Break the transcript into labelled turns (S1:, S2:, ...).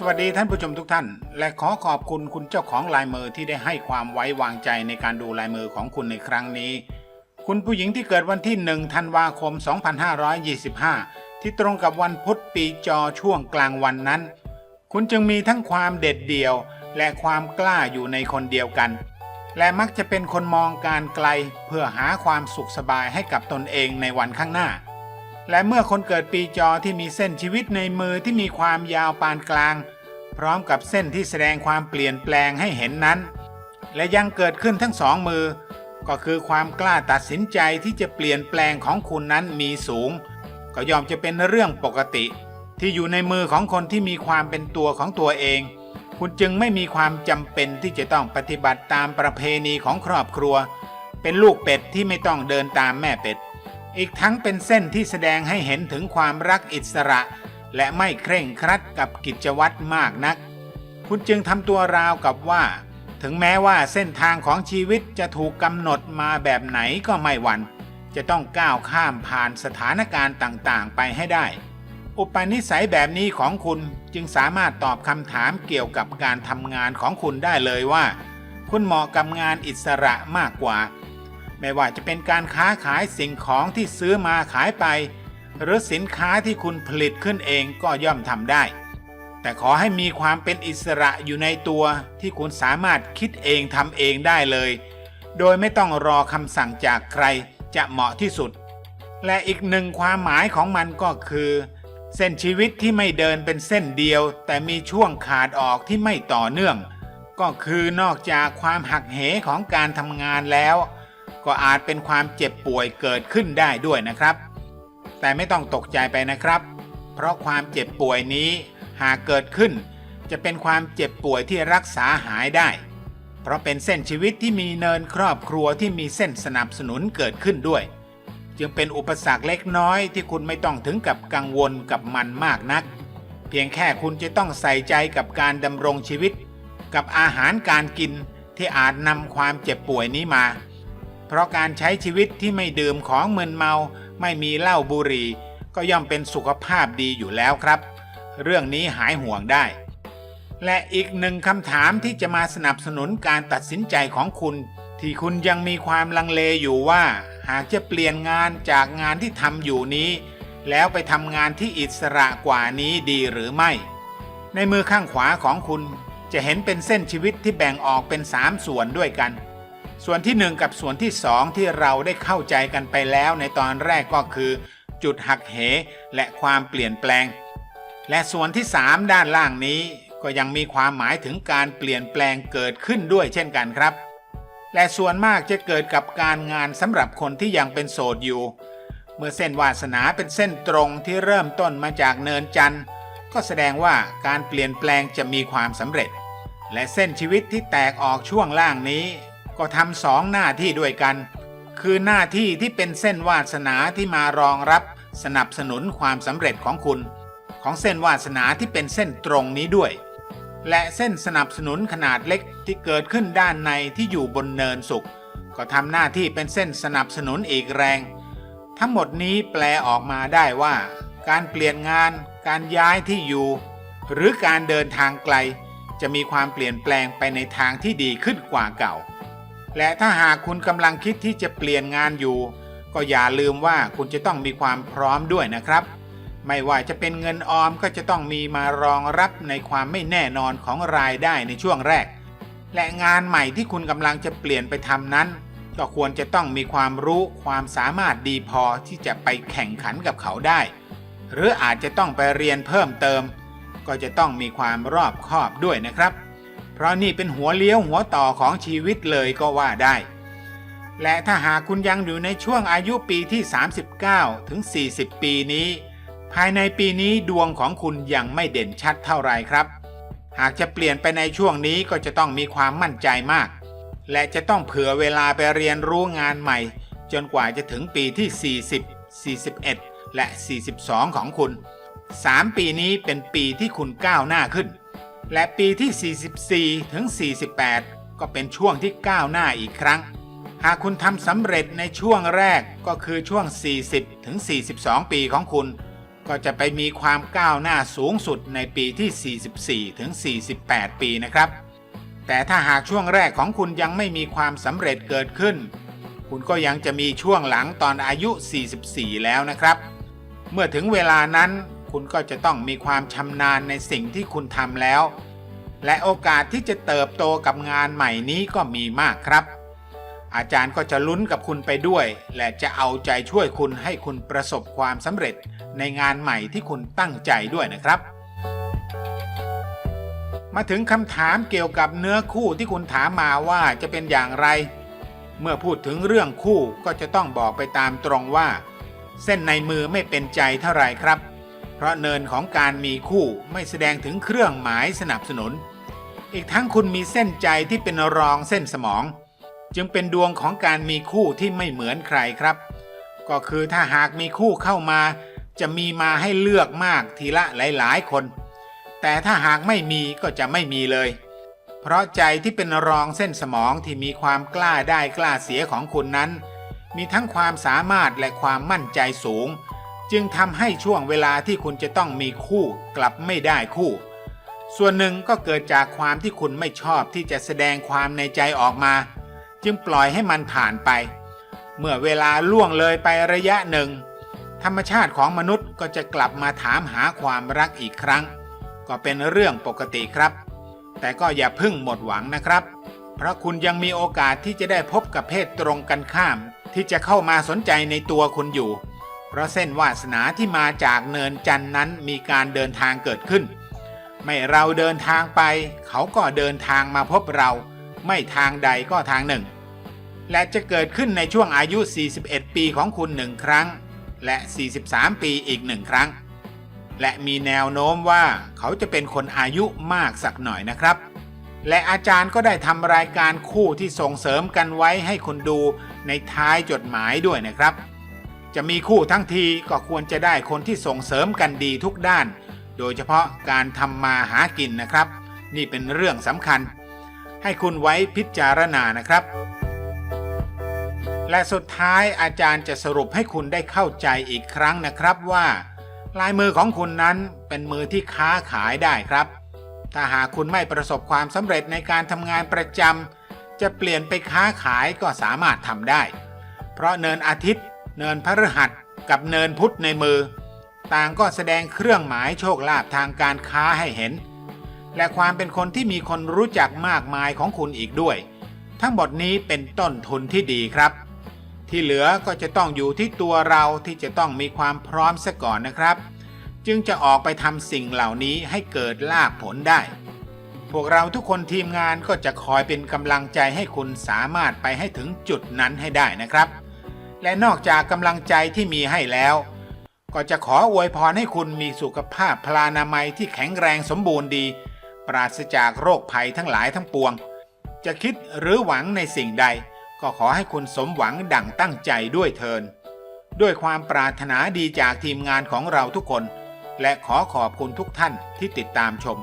S1: สวัสดีท่านผู้ชมทุกท่าน และขอขอบคุณคุณเจ้าของลายมือที่ได้ให้ความไว้วางใจในการดูลายมือของคุณในครั้งนี้ คุณผู้หญิงที่เกิดวันที่ 1 ธันวาคม 2525 ที่ตรงกับวันพุธปีจอช่วงกลางวันนั้น คุณจึงมีทั้งความเด็ดเดี่ยว และความกล้าอยู่ในคนเดียวกัน และมักจะเป็นคนมองการไกลเพื่อหาความสุขสบายให้กับตนเองในวันข้างหน้า และเมื่อคนเกิดปีจอที่มีเส้นชีวิตในมือที่มีความยาวปานกลาง พร้อมกับเส้นที่แสดงความเปลี่ยนแปลงให้เห็นนั้น และยังเกิดขึ้นทั้งสองมือ ก็คือความกล้าตัดสินใจที่จะเปลี่ยนแปลงของคุณนั้นมีสูง ก็ยอมจะเป็นเรื่องปกติ ที่อยู่ในมือของคนที่มีความเป็นตัวของตัวเอง คุณจึงไม่มีความจำเป็นที่จะต้องปฏิบัติตามประเพณีของครอบครัว เป็นลูกเป็ดที่ไม่ต้องเดินตามแม่เป็ด อีกทั้งเป็นเส้นที่แสดงให้เห็นถึงความรักอิสระ และไม่เคร่งครัดกับกิจวัตรมากนัก คุณจึงทำตัวราวกับว่า ถึงแม้ว่าเส้นทางของชีวิตจะถูกกำหนดมาแบบไหนก็ไม่หวัน่นจะต้องก้าวข้ามผ่านสถานการณ์ต่างๆ ไปให้ได้ อุปนิสัยแบบนี้ของคุณจึงสามารถตอบคำถามเกี่ยวกับการทำงานของคุณได้เลยว่า คุณเหมาะกับงานอิสระมากกว่า ไม่ว่าจะเป็นการค้าขายสิ่งของที่ซื้อมาขายไป หรือสินค้าที่คุณผลิตขึ้นเองก็ย่อมทำได้ แต่ขอให้มีความเป็นอิสระอยู่ในตัวที่คุณสามารถคิดเองทำเองได้เลย โดยไม่ต้องรอคำสั่งจากใครจะเหมาะที่สุด และอีกหนึ่งความหมายของมันก็คือ เส้นชีวิตที่ไม่เดินเป็นเส้นเดียว แต่มีช่วงขาดออกที่ไม่ต่อเนื่อง ก็คือนอกจากความหักเหของการทำงานแล้ว ก็อาจเป็นความเจ็บป่วยเกิดขึ้นได้ด้วยนะครับ แต่ไม่ต้องตกใจไปนะครับ เพราะความเจ็บป่วยนี้หากเกิดขึ้น จะเป็นความเจ็บป่วยที่รักษาหายได้ เพราะเป็นเส้นชีวิตที่มีเนินครอบครัวที่มีเส้นสนับสนุนเกิดขึ้นด้วย จึงเป็นอุปสรรคเล็กน้อยที่คุณไม่ต้องถึงกับกังวลกับมันมากนัก เพียงแค่คุณจะต้องใส่ใจกับการดำรงชีวิต กับอาหารการกินที่อาจนำความเจ็บป่วยนี้มา เพราะการใช้ชีวิตที่ไม่ดื่มของมึนเมา ไม่มีเหล้าบุหรี่ ก็ย่อมเป็นสุขภาพดีอยู่แล้วครับ เรื่องนี้หายห่วงได้ และอีกหนึ่งคำถามที่จะมาสนับสนุนการตัดสินใจของคุณ ที่คุณยังมีความลังเลอยู่ว่า หากจะเปลี่ยนงานจากงานที่ทำอยู่นี้ แล้วไปทำงานที่อิสระกว่านี้ดีหรือไม่ ในมือข้างขวาของคุณจะเห็นเป็นเส้นชีวิตที่แบ่งออกเป็นสามส่วนด้วยกัน ส่วนที่หนึ่งกับส่วนที่สองที่เราได้เข้าใจกันไปแล้วในตอนแรกก็คือ จุดหักเหและความเปลี่ยนแปลง และส่วนที่สามด้านล่างนี้ก็ยังมีความหมายถึงการเปลี่ยนแปลงเกิดขึ้นด้วยเช่นกันครับ และส่วนมากจะเกิดกับการงานสำหรับคนที่ยังเป็นโสดอยู่ เมื่อเส้นวาสนาเป็นเส้นตรงที่เริ่มต้นมาจากเนินจันทร์ก็แสดงว่าการเปลี่ยนแปลงจะมีความสำเร็จ และเส้นชีวิตที่แตกออกช่วงล่างนี้ ก็ทำสองหน้าที่ด้วยกัน คือหน้าที่ที่เป็นเส้นวาสนาที่มารองรับสนับสนุนความสำเร็จของคุณ ของเส้นวาสนาที่เป็นเส้นตรงนี้ด้วย และเส้นสนับสนุนขนาดเล็กที่เกิดขึ้นด้านในที่อยู่บนเนินสุข ก็ทำหน้าที่เป็นเส้นสนับสนุนอีกแรง ทั้งหมดนี้แปลออกมาได้ว่า การเปลี่ยนงาน การย้ายที่อยู่ หรือการเดินทางไกล จะมีความเปลี่ยนแปลงไปในทางที่ดีขึ้นกว่าเก่า และถ้าหากคุณกำลังคิดที่จะเปลี่ยนงานอยู่ ก็อย่าลืมว่าคุณจะต้องมีความพร้อมด้วยนะครับ ไม่ว่าจะเป็นเงินออมก็จะต้องมีมารองรับในความไม่แน่นอนของรายได้ในช่วงแรก และงานใหม่ที่คุณกำลังจะเปลี่ยนไปทำนั้น ก็ควรจะต้องมีความรู้ความสามารถดีพอที่จะไปแข่งขันกับเขาได้ หรืออาจจะต้องไปเรียนเพิ่มเติม ก็จะต้องมีความรอบคอบด้วยนะครับ เพราะนี่เป็นหัวเลี้ยวหัวต่อของชีวิตเลยก็ว่าได้ และถ้าหากคุณยังอยู่ในช่วงอายุปีที่ 39 ถึง 40 ปีนี้ ภายในปีนี้ดวงของคุณยังไม่เด่นชัดเท่าไรครับ หากจะเปลี่ยนไปในช่วงนี้ก็จะต้องมีความมั่นใจมาก และจะต้องเผื่อเวลาไปเรียนรู้งานใหม่ จนกว่าจะถึงปีที่ 40 41 และ 42 ของคุณ 3 ปีนี้เป็นปีที่คุณก้าวหน้าขึ้น และปีที่ 44 ถึง 48 ก็เป็นช่วงที่ก้าวหน้าอีกครั้ง หากคุณทำสำเร็จในช่วงแรกก็คือช่วง 40 ถึง 42 ปีของคุณ ก็จะไปมีความก้าวหน้าสูงสุดในปีที่ 44 ถึง 48 ปีนะครับ แต่ถ้าหากช่วงแรกของคุณยังไม่มีความสำเร็จเกิดขึ้น คุณก็ยังจะมีช่วงหลังตอนอายุ 44 แล้วนะครับ เมื่อถึงเวลานั้น คุณก็จะต้องมีความชำนาญในสิ่งที่คุณทำแล้ว และโอกาสที่จะเติบโตกับงานใหม่นี้ก็มีมากครับ อาจารย์ก็จะลุ้นกับคุณไปด้วย และจะเอาใจช่วยคุณให้คุณประสบความสำเร็จในงานใหม่ที่คุณตั้งใจด้วยนะครับ มาถึงคำถามเกี่ยวกับเนื้อคู่ที่คุณถามมาว่าจะเป็นอย่างไร เมื่อพูดถึงเรื่องคู่ก็จะต้องบอกไปตามตรงว่า เส้นในมือไม่เป็นใจเท่าไหร่ครับ เพราะเนินของการมีคู่ไม่แสดงถึงเครื่องหมายสนับสนุน อีกทั้งคุณมีเส้นใจที่เป็นรองเส้นสมอง จึงเป็นดวงของการมีคู่ที่ไม่เหมือนใครครับ ก็คือถ้าหากมีคู่เข้ามา จะมีมาให้เลือกมากทีละหลายๆคน แต่ถ้าหากไม่มีก็จะไม่มีเลย เพราะใจที่เป็นรองเส้นสมองที่มีความกล้าได้กล้าเสียของคุณนั้น มีทั้งความสามารถและความมั่นใจสูง จึงทำให้ช่วงเวลาที่คุณจะต้องมีคู่กลับไม่ได้คู่ ส่วนหนึ่งก็เกิดจากความที่คุณไม่ชอบที่จะแสดงความในใจออกมา จึงปล่อยให้มันผ่านไป เมื่อเวลาล่วงเลยไประยะหนึ่ง ธรรมชาติของมนุษย์ก็จะกลับมาถามหาความรักอีกครั้ง ก็เป็นเรื่องปกติครับ แต่ก็อย่าพึ่งหมดหวังนะครับ เพราะคุณยังมีโอกาสที่จะได้พบกับเพศตรงกันข้าม ที่จะเข้ามาสนใจในตัวคุณอยู่ เพราะเส้นวาสนาที่มาจากเนินจันนั้นมีการเดินทางเกิดขึ้น ไม่เราเดินทางไป เขาก็เดินทางมาพบเรา ไม่ทางใดก็ทางหนึ่ง และจะเกิดขึ้นในช่วงอายุ 41 ปีของคุณหนึ่งครั้ง และ 43 ปีอีกหนึ่งครั้ง และมีแนวโน้มว่าเขาจะเป็นคนอายุมากสักหน่อยนะครับ และอาจารย์ก็ได้ทำรายการคู่ที่ส่งเสริมกันไว้ให้คุณดูในท้ายจดหมายด้วยนะครับ จะมีคู่ทั้งทีก็ควรจะได้คนที่ส่งเสริมกันดีทุกด้าน โดยเฉพาะการทำมาหากินนะครับ นี่เป็นเรื่องสำคัญ ให้คุณไว้พิจารณานะครับ และสุดท้ายอาจารย์จะสรุปให้คุณได้เข้าใจอีกครั้งนะครับว่า ลายมือของคุณนั้นเป็นมือที่ค้าขายได้ครับ ถ้าหากคุณไม่ประสบความสำเร็จในการทำงานประจำจะเปลี่ยนไปค้าขายก็สามารถทำได้ เพราะเนินอาทิตย์ เนินพฤหัสกับเนินพุธในมือ ต่างก็แสดงเครื่องหมายโชคลาภทางการค้าให้เห็น และความเป็นคนที่มีคนรู้จักมากมายของคุณอีกด้วย ทั้งหมดนี้เป็นต้นทุนที่ดีครับ ที่เหลือก็จะต้องอยู่ที่ตัวเราที่จะต้องมีความพร้อมซะก่อนนะครับ จึงจะออกไปทำสิ่งเหล่านี้ให้เกิดลาภผลได้พวกเราทุกคนทีมงานก็จะคอยเป็นกำลังใจให้คุณสามารถไปให้ถึงจุดนั้นให้ได้นะครับ และนอกจากกำลังใจที่มีให้แล้ว ก็จะขออวยพรให้คุณมีสุขภาพพลานามัยที่แข็งแรงสมบูรณ์ดี ปราศจากโรคภัยทั้งหลายทั้งปวง จะคิดหรือหวังในสิ่งใด ก็ขอให้คุณสมหวังดั่งตั้งใจด้วยเทินด้วยความปรารถนาดีจากทีมงานของเราทุกคน และขอขอบคุณทุกท่านที่ติดตามชม